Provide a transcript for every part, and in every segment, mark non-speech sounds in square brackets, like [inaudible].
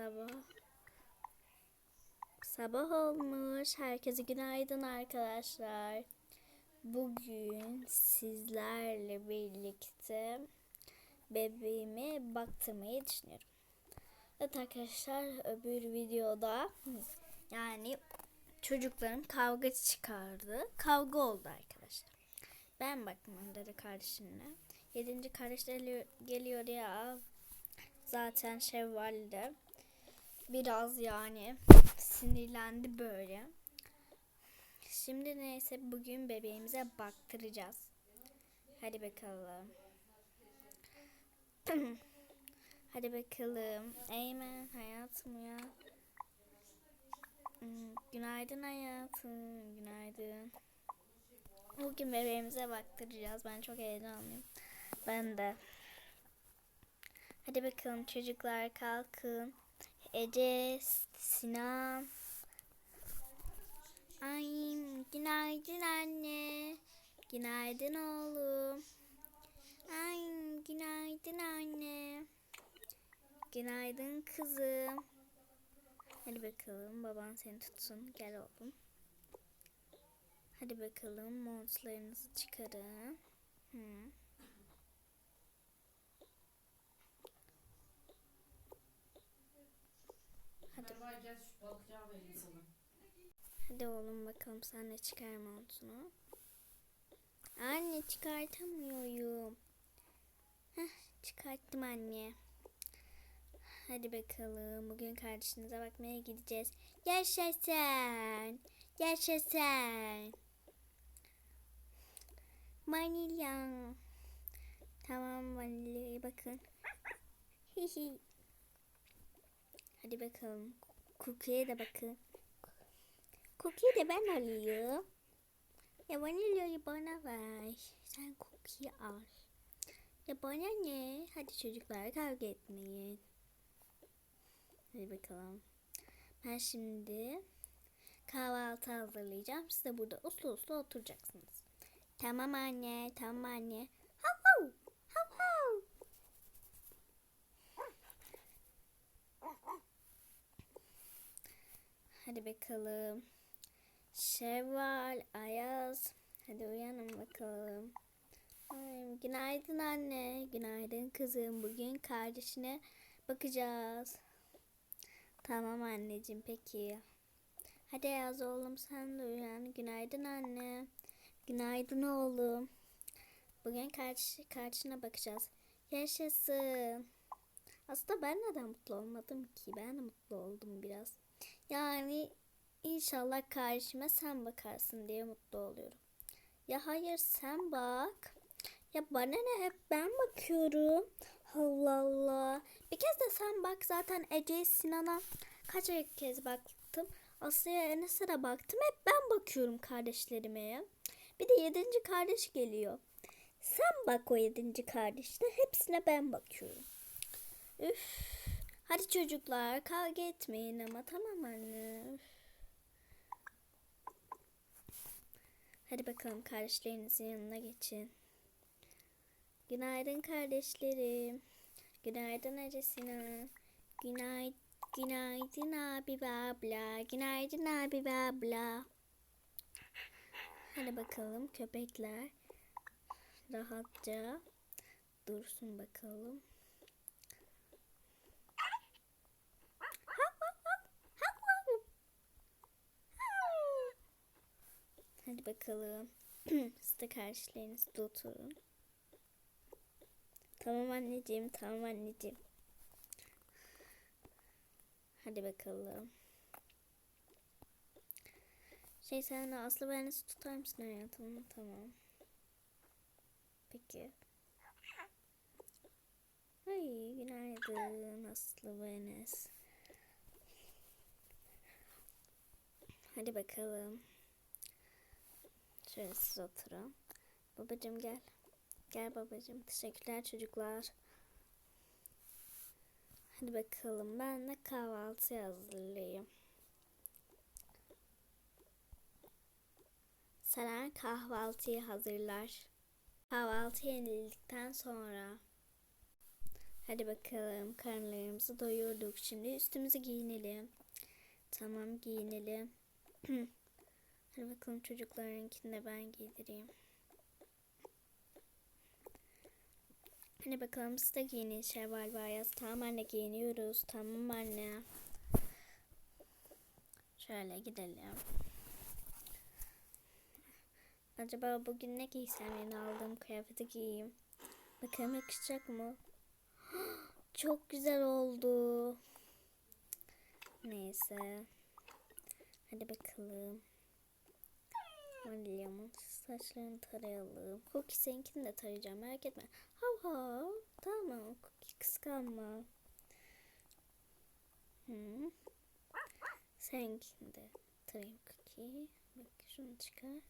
Sabah. Sabah olmuş. Herkese günaydın arkadaşlar. Bugün sizlerle birlikte bebeğimi baktırmayı düşünüyorum. Evet arkadaşlar öbür videoda yani çocuklarım kavga çıkardı. Kavga oldu arkadaşlar. Ben baktım dedi kardeşimle. Yedinci kardeşler geliyor ya. Zaten Şevval de biraz yani sinirlendi böyle. Şimdi neyse bugün bebeğimize baktıracağız. Hadi bakalım. [clears throat] Hadi bakalım. Eymen hayatım ya. Hmm, Günaydın hayatım. Günaydın. Bugün bebeğimize baktıracağız. Ben çok heyecanlıyım. Ben de. Hadi bakalım çocuklar kalkın. Ece, Sinan. Ay, günaydın anne. Günaydın oğlum. Ay, günaydın anne. Günaydın kızım. Hadi bakalım baban seni tutsun. Gel oğlum. Hadi bakalım montlarınızı çıkarın. Hı. Sana. Hadi oğlum bakalım sen de çıkar montunu. Anne çıkartamıyorum. Heh, çıkarttım anne. Hadi bakalım bugün kardeşinize bakmaya gideceğiz. Yaşasın. Yaşasın. Vanilya. Tamam vanilyaya bakın. [laughs] Hadi bakalım. Cookie'ye de bakın. Cookie'yi de ben alayım. Ya vanilyayı bana ver. Sen cookie al. Ya bana ne? Hadi çocuklar kavga etmeyin. Hadi bakalım. Ben şimdi kahvaltı hazırlayacağım. Siz de burada uslu uslu oturacaksınız. Tamam anne, tamam anne. Hav hav, hav hav. Hadi bakalım. Şevval, Ayaz. Hadi uyanın bakalım. Ay, günaydın anne. Günaydın kızım. Bugün kardeşine bakacağız. Tamam anneciğim peki. Hadi Ayaz oğlum sen de uyan. Günaydın anne. Günaydın oğlum. Bugün kardeş, kardeşine bakacağız. Yaşasın. Aslında ben neden mutlu olmadım ki? Ben de mutlu oldum biraz. Yani inşallah kardeşime sen bakarsın diye mutlu oluyorum. Ya hayır sen bak. Ya bana ne hep ben bakıyorum. Allah Allah. Bir kez de sen bak zaten Ece Sinan'a kaç kez baktım. Aslı'ya Enes'e de baktım. Hep ben bakıyorum kardeşlerime ya. Bir de yedinci kardeş geliyor. Sen bak o yedinci kardeşine. Hepsine ben bakıyorum. Üf. Hadi çocuklar kavga etmeyin ama tamam anne. Hadi bakalım kardeşlerinizin yanına geçin. Günaydın kardeşlerim. Günaydın Ece Sinan. Günay günaydın abi ve abla. Günaydın abi ve abla. Hadi bakalım köpekler rahatça dursun bakalım. Hadi bakalım. [clears throat] Siz de karşılarınızda oturun. Tamam anneciğim, tamam anneciğim. Hadi bakalım. Şey sen de Aslı Vennes'i tutar mısın hayatım? Tamam. Peki. Ay günaydın Aslı Vennes. Hadi bakalım. Şöyle siz oturun. Babacım gel. Gel babacım. Teşekkürler çocuklar. Hadi bakalım ben de kahvaltı hazırlayayım. Selen kahvaltıyı hazırlar. Kahvaltı yenildikten sonra Hadi bakalım karnlarımızı doyurduk. Şimdi üstümüzü giyinelim. Tamam giyinelim. [clears throat] Hadi bakalım çocuklarınkini de ben giydireyim. Hadi bakalım siz de giyinin Şevval ve Ayaz. Tamam anne giyiniyoruz. Tamam anne. Şöyle gidelim. Acaba bugün ne giysem yeni aldığım kıyafeti giyeyim. Bakalım yakışacak mı? [gasps] Çok güzel oldu. Neyse. Hadi bakalım. Valilyamın saçlarını tarayalım. Cookie seninkini de tarayacağım merak etme. Hav hav. Tamam Cookie kıskanma. Hı. Seninkini de tarayayım Cookie. Bak şunu çıkar.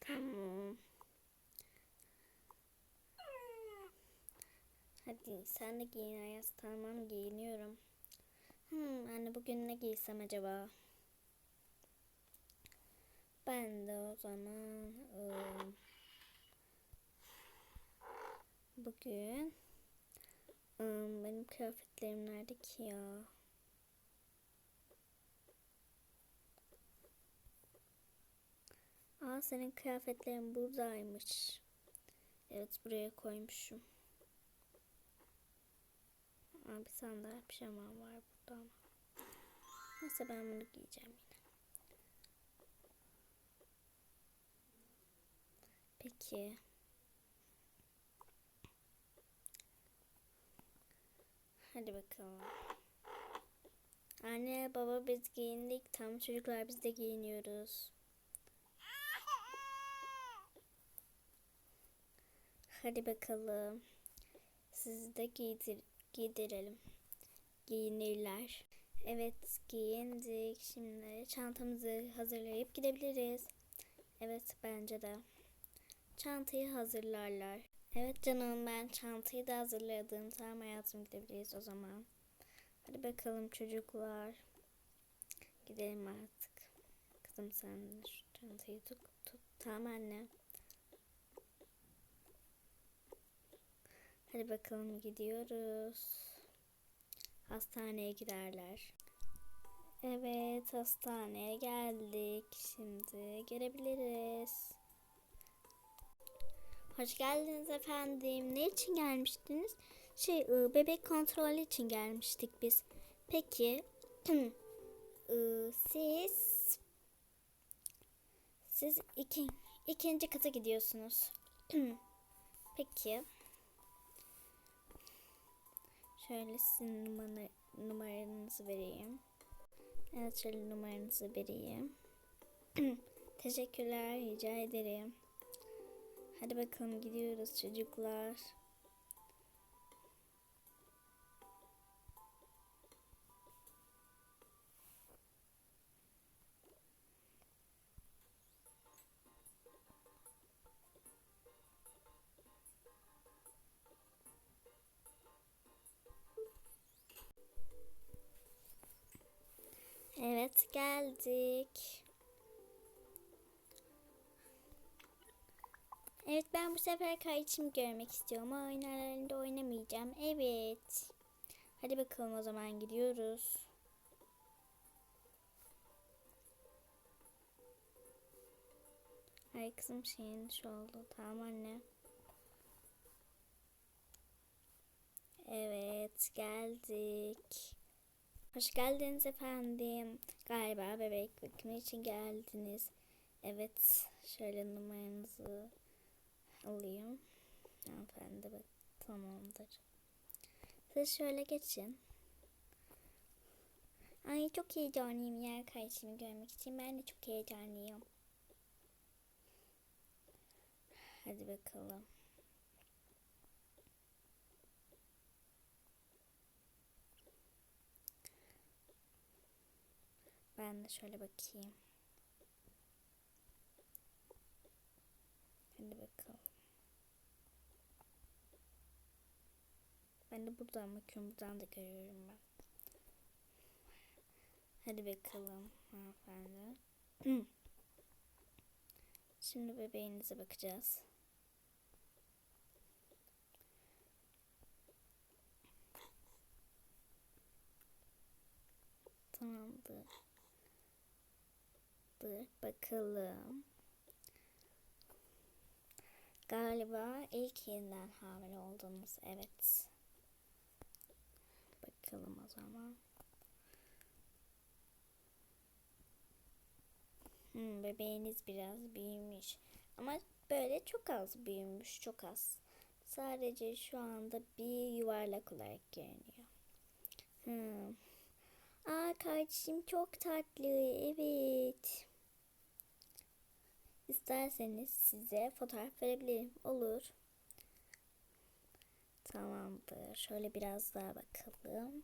Tamam. Hadi sen de giyin Ayaz. Tamam giyiniyorum. Hmm, anne bugün ne giysem acaba? Ben de o zaman ıı, bugün ıı, benim kıyafetlerim nerede ki ya? Aa senin kıyafetlerin buradaymış. Evet buraya koymuşum. Aa, bir tane daha pijamam var burada ama. Neyse ben bunu giyeceğim yine. Peki. Hadi bakalım. Anne baba biz giyindik. Tam çocuklar biz de giyiniyoruz. Hadi bakalım. Sizi de giydir giydirelim. Giyinirler. Evet giyindik. Şimdi çantamızı hazırlayıp gidebiliriz. Evet bence de. Çantayı hazırlarlar. Evet canım ben çantayı da hazırladım. Tamam hayatım gidebiliriz o zaman. Hadi bakalım çocuklar. Gidelim artık. Kızım sen şu çantayı tut. tut. Tamam anne. Hadi bakalım gidiyoruz. Hastaneye giderler. Evet hastaneye geldik. Şimdi gelebiliriz. Hoş geldiniz efendim. Ne için gelmiştiniz? Şey ıı, bebek kontrolü için gelmiştik biz. Peki [clears throat] ıı, siz siz iki, ikinci kata gidiyorsunuz. [clears throat] Peki. Şöyle sizin numara, numaranızı vereyim. Evet şöyle numaranızı vereyim. [clears throat] Teşekkürler rica ederim. Hadi bakalım gidiyoruz çocuklar. Evet geldik. Evet ben bu sefer kayıtımı görmek istiyorum. Oyunlarında oynamayacağım. Evet. Hadi bakalım o zaman gidiyoruz. Ay kızım şeyin şu oldu. Tamam anne. Evet geldik. Hoş geldiniz efendim. Galiba bebek bakımı için geldiniz. Evet şöyle numaranızı alayım. Hanımefendi bak tamamdır. Siz şöyle geçin. Ay çok heyecanlıyım yer kardeşimi görmek için. Ben de çok heyecanlıyım. Hadi bakalım. Ben de şöyle bakayım. Hadi bakalım. Ben de buradan bakıyorum. Buradan da görüyorum ben. Hadi bakalım hanımefendi. [clears throat] Şimdi bebeğinize bakacağız. Tamamdır. Dur bakalım. Galiba ilk yeniden hamile oldunuz. Evet. Bakalım o zaman. Hmm, bebeğiniz biraz büyümüş. Ama böyle çok az büyümüş. Çok az. Sadece şu anda bir yuvarlak olarak görünüyor. Hmm. Aa kardeşim çok tatlı. Evet. İsterseniz size fotoğraf verebilirim. Olur. Tamamdır. Şöyle biraz daha bakalım.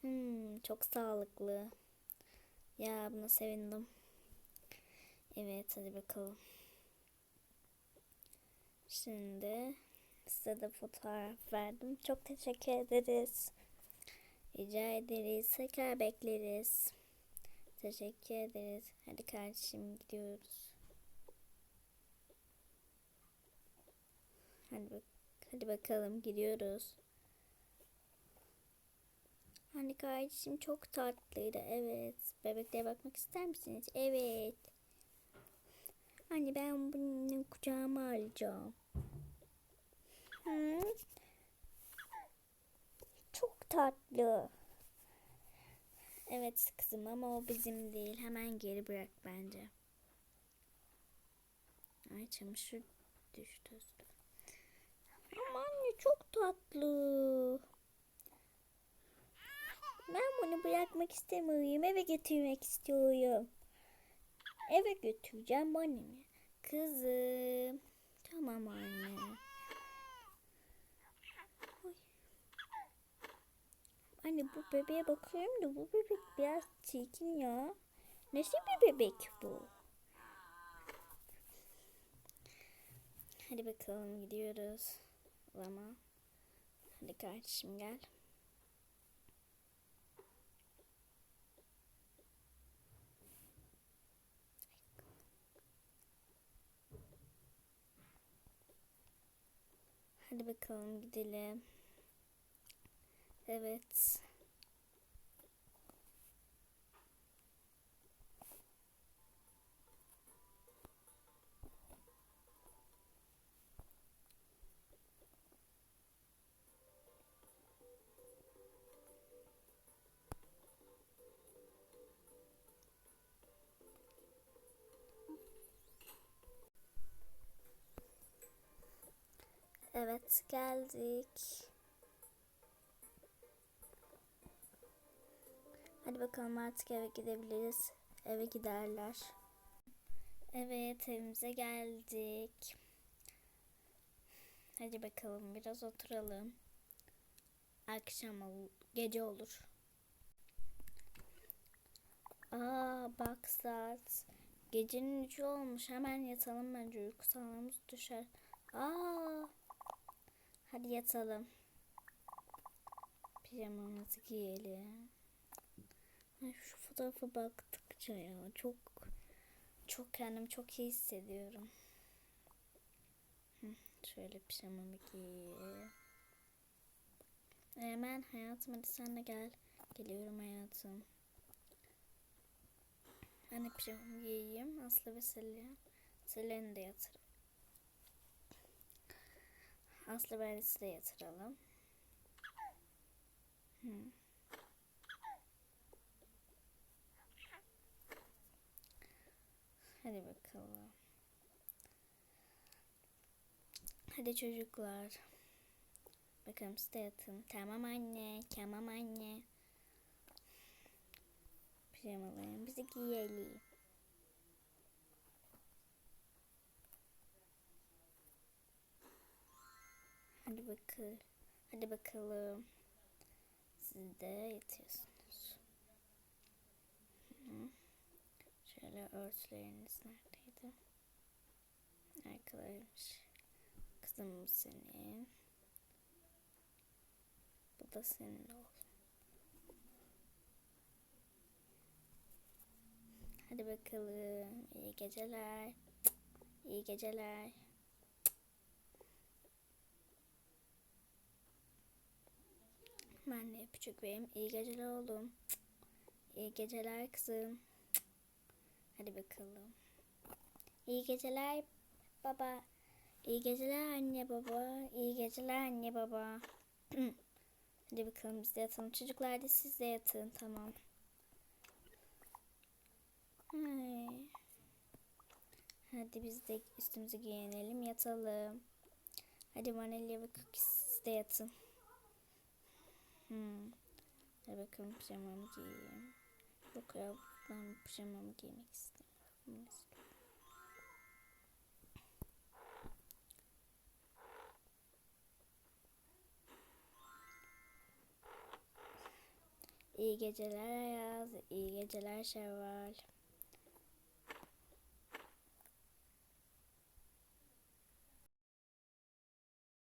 Hmm, çok sağlıklı. Ya buna sevindim. Evet hadi bakalım. Şimdi size de fotoğraf verdim. Çok teşekkür ederiz. Rica ederiz. Tekrar bekleriz. Teşekkür ederiz. Hadi kardeşim gidiyoruz. Hadi bak hadi bakalım gidiyoruz. Hani kardeşim çok tatlıydı. Evet. Bebeklere bakmak ister misiniz? Evet. Anne ben bunu kucağıma alacağım. Hı? Çok tatlı. Evet kızım ama o bizim değil. Hemen geri bırak bence. Ay çamaşır düştü. Ama anne çok tatlı. Ben bunu bırakmak istemiyorum. Eve götürmek istiyorum. Eve götüreceğim ne? Kızım. Tamam anne. Anne bu bebeğe bakıyorum da bu bebek biraz çirkin ya. Nasıl bir bebek bu? Hadi bakalım gidiyoruz. Ama hadi kardeşim gel. Hadi bakalım gidelim. Evet. Evet geldik. Hadi bakalım artık eve gidebiliriz. Eve giderler. Evet evimize geldik. Hadi bakalım biraz oturalım. Akşam ol gece olur. Aa bak saat. Gecenin üçü olmuş. Hemen yatalım bence uyku sağlığımız düşer. Aa Hadi yatalım. Pijamamızı giyelim. Ay şu fotoğrafa baktıkça ya çok çok kendim çok iyi hissediyorum. Şöyle pijamamı giyeyim. Hemen hayatım hadi sen de gel. Geliyorum hayatım. Ben de pijamamı giyeyim. Aslı ve Selin. Selin'i de yatırım. Aslı Beris'i de yatıralım. Hı. Hadi bakalım. Hadi çocuklar. Bakalım siz de yatın. Tamam anne. Tamam anne. Pijamalarımızı giyelim. Hadi bakalım. Hadi bakalım. Siz de yatıyorsunuz. Şöyle örtüleriniz neredeydi? Arkalarmış. Kızım bu senin. Bu da senin olsun. Hadi bakalım. İyi geceler. İyi geceler. Ben de öpücük vereyim. İyi geceler oğlum. İyi geceler kızım. Hadi bakalım. İyi geceler baba. İyi geceler anne baba. İyi geceler anne baba. [clears throat] Hadi bakalım biz de yatalım. Çocuklar da siz de yatın. Tamam. Hadi biz de üstümüzü giyinelim yatalım. Hadi Manelya ve Cookie siz de yatın. Hmm. Hadi bakalım pijamamı giyeyim. Yok ya ben pijamamı giymek istemiyorum. İyi geceler Ayaz, iyi geceler Şevval.